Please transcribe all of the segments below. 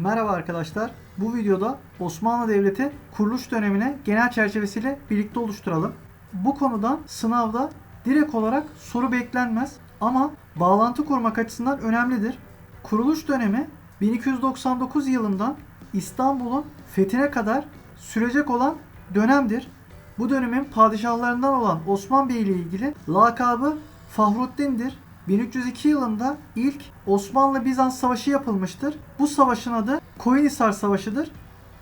Merhaba arkadaşlar. Bu videoda Osmanlı Devleti kuruluş dönemine genel çerçevesiyle birlikte oluşturalım. Bu konudan sınavda direkt olarak soru beklenmez ama bağlantı kurmak açısından önemlidir. Kuruluş dönemi 1299 yılından İstanbul'un fethine kadar sürecek olan dönemdir. Bu dönemin padişahlarından olan Osman Bey ile ilgili lakabı Fahruddin'dir. 1302 yılında ilk Osmanlı-Bizans savaşı yapılmıştır. Bu savaşın adı Koyunhisar Savaşı'dır.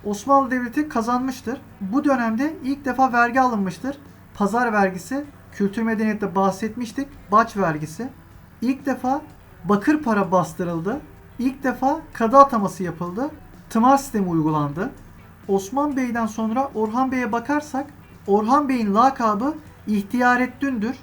Osmanlı Devleti kazanmıştır. Bu dönemde ilk defa vergi alınmıştır. Pazar vergisi, kültür medeniyette bahsetmiştik. Baç vergisi. İlk defa bakır para bastırıldı. İlk defa kadı ataması yapıldı. Tımar sistemi uygulandı. Osman Bey'den sonra Orhan Bey'e bakarsak Orhan Bey'in lakabı İhtiyareddin'dür.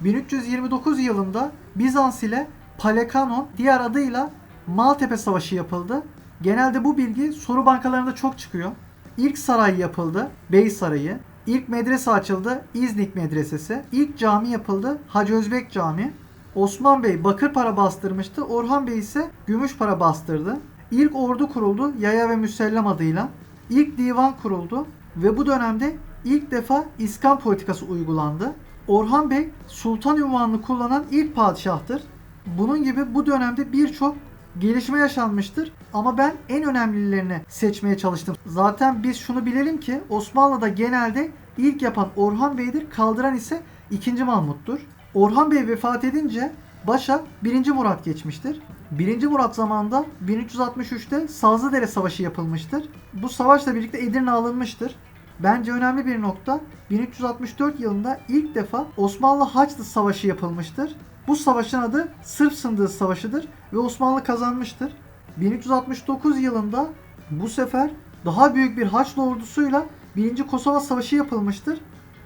1329 yılında Bizans ile Palekanon diğer adıyla Maltepe Savaşı yapıldı. Genelde bu bilgi soru bankalarında çok çıkıyor. İlk saray yapıldı, Bey Sarayı. İlk medrese açıldı, İznik Medresesi. İlk cami yapıldı, Hacı Özbek Camii. Osman Bey bakır para bastırmıştı, Orhan Bey ise gümüş para bastırdı. İlk ordu kuruldu, Yaya ve Müsellem adıyla. İlk divan kuruldu ve bu dönemde ilk defa İskan politikası uygulandı. Orhan Bey sultan ünvanını kullanan ilk padişahtır. Bunun gibi bu dönemde birçok gelişme yaşanmıştır ama ben en önemlilerini seçmeye çalıştım. Zaten biz şunu bilelim ki Osmanlı'da genelde ilk yapan Orhan Bey'dir, kaldıran ise 2. Mahmut'tur. Orhan Bey vefat edince başa 1. Murat geçmiştir. 1. Murat zamanında 1363'te Sazlıdere Savaşı yapılmıştır. Bu savaşla birlikte Edirne alınmıştır. Bence önemli bir nokta 1364 yılında ilk defa Osmanlı Haçlı Savaşı yapılmıştır. Bu savaşın adı Sırp Sındığı Savaşı'dır ve Osmanlı kazanmıştır. 1369 yılında bu sefer daha büyük bir Haçlı ordusuyla 1. Kosova Savaşı yapılmıştır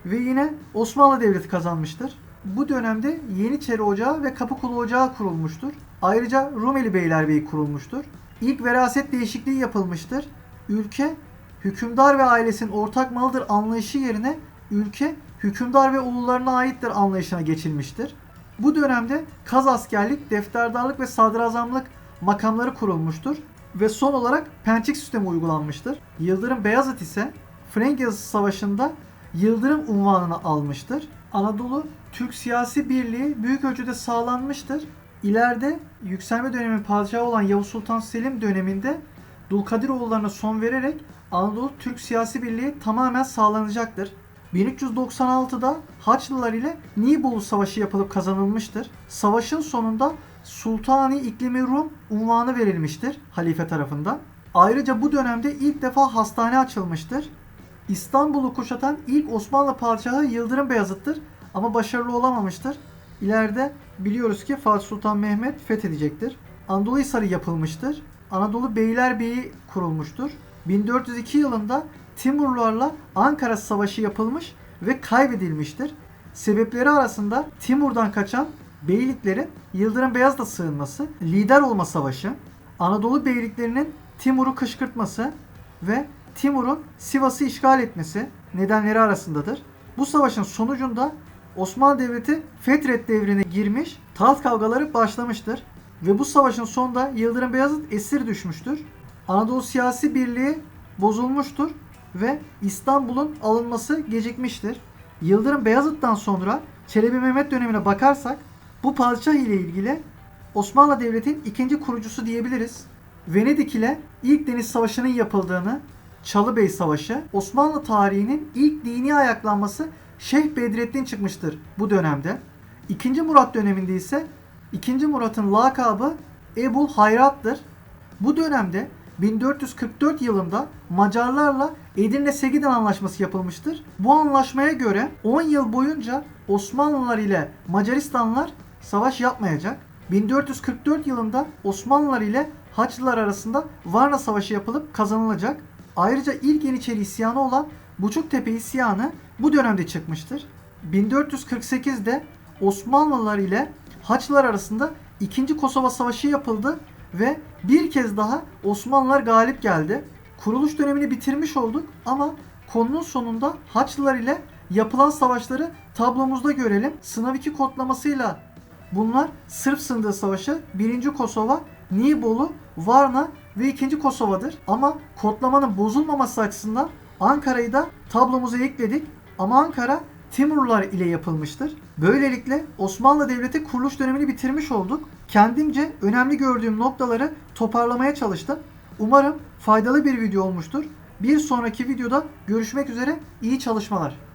ve yine Osmanlı Devleti kazanmıştır. Bu dönemde Yeniçeri Ocağı ve Kapıkulu Ocağı kurulmuştur. Ayrıca Rumeli Beylerbeyi kurulmuştur. İlk veraset değişikliği yapılmıştır. Ülke hükümdar ve ailesinin ortak malıdır anlayışı yerine ülke hükümdar ve ulularına aittir anlayışına geçilmiştir. Bu dönemde kaz askerlik, defterdarlık ve sadrazamlık makamları kurulmuştur ve son olarak pençik sistemi uygulanmıştır. Yıldırım Beyazıt ise Frank Savaşı'nda Yıldırım unvanını almıştır. Anadolu Türk siyasi birliği büyük ölçüde sağlanmıştır. İleride yükselme dönemi padişahı olan Yavuz Sultan Selim döneminde Dulkadiroğullarına son vererek Anadolu Türk siyasi birliği tamamen sağlanacaktır. 1396'da Haçlılar ile Nibolu Savaşı yapılıp kazanılmıştır. Savaşın sonunda Sultani İklimi Rum unvanı verilmiştir halife tarafından. Ayrıca bu dönemde ilk defa hastane açılmıştır. İstanbul'u kuşatan ilk Osmanlı padişahı Yıldırım Beyazıt'tır ama başarılı olamamıştır. İleride biliyoruz ki Fatih Sultan Mehmet fethedecektir. Anadolu Hisarı yapılmıştır. Anadolu Beylerbeyi kurulmuştur. 1402 yılında Timurlularla Ankara Savaşı yapılmış ve kaybedilmiştir. Sebepleri arasında Timur'dan kaçan beyliklerin Yıldırım Beyazıt'a sığınması, lider olma savaşı, Anadolu beyliklerinin Timur'u kışkırtması ve Timur'un Sivas'ı işgal etmesi nedenleri arasındadır. Bu savaşın sonucunda Osmanlı Devleti Fetret devrine girmiş, taht kavgaları başlamıştır. Ve bu savaşın sonunda Yıldırım Beyazıt esir düşmüştür. Anadolu siyasi birliği bozulmuştur ve İstanbul'un alınması gecikmiştir. Yıldırım Beyazıt'tan sonra Çelebi Mehmet dönemine bakarsak bu padişah ile ilgili Osmanlı Devleti'nin ikinci kurucusu diyebiliriz. Venedik ile ilk deniz savaşının yapıldığını, Çalıbey Savaşı, Osmanlı tarihinin ilk dini ayaklanması Şeyh Bedrettin çıkmıştır bu dönemde. İkinci Murat döneminde ise İkinci Murat'ın lakabı Ebul Hayrat'tır. Bu dönemde 1444 yılında Macarlarla Edirne Segiden Anlaşması yapılmıştır. Bu anlaşmaya göre 10 yıl boyunca Osmanlılar ile Macaristanlar savaş yapmayacak. 1444 yılında Osmanlılar ile Haçlılar arasında Varna Savaşı yapılıp kazanılacak. Ayrıca ilk Yeniçeri isyanı olan Buçuktepe isyanı bu dönemde çıkmıştır. 1448'de Osmanlılar ile Haçlılar arasında 2. Kosova Savaşı yapıldı ve bir kez daha Osmanlılar galip geldi. Kuruluş dönemini bitirmiş olduk ama konunun sonunda Haçlılar ile yapılan savaşları tablomuzda görelim. Sınav 2 kodlamasıyla bunlar Sırp Sındığı Savaşı, 1. Kosova Nibolu, Varna ve 2. Kosova'dır. Ama kodlamanın bozulmaması açısından Ankara'yı da tablomuza ekledik. Ama Ankara Timurlular ile yapılmıştır. Böylelikle Osmanlı Devleti kuruluş dönemini bitirmiş olduk. Kendimce önemli gördüğüm noktaları toparlamaya çalıştım. Umarım faydalı bir video olmuştur. Bir sonraki videoda görüşmek üzere. İyi çalışmalar.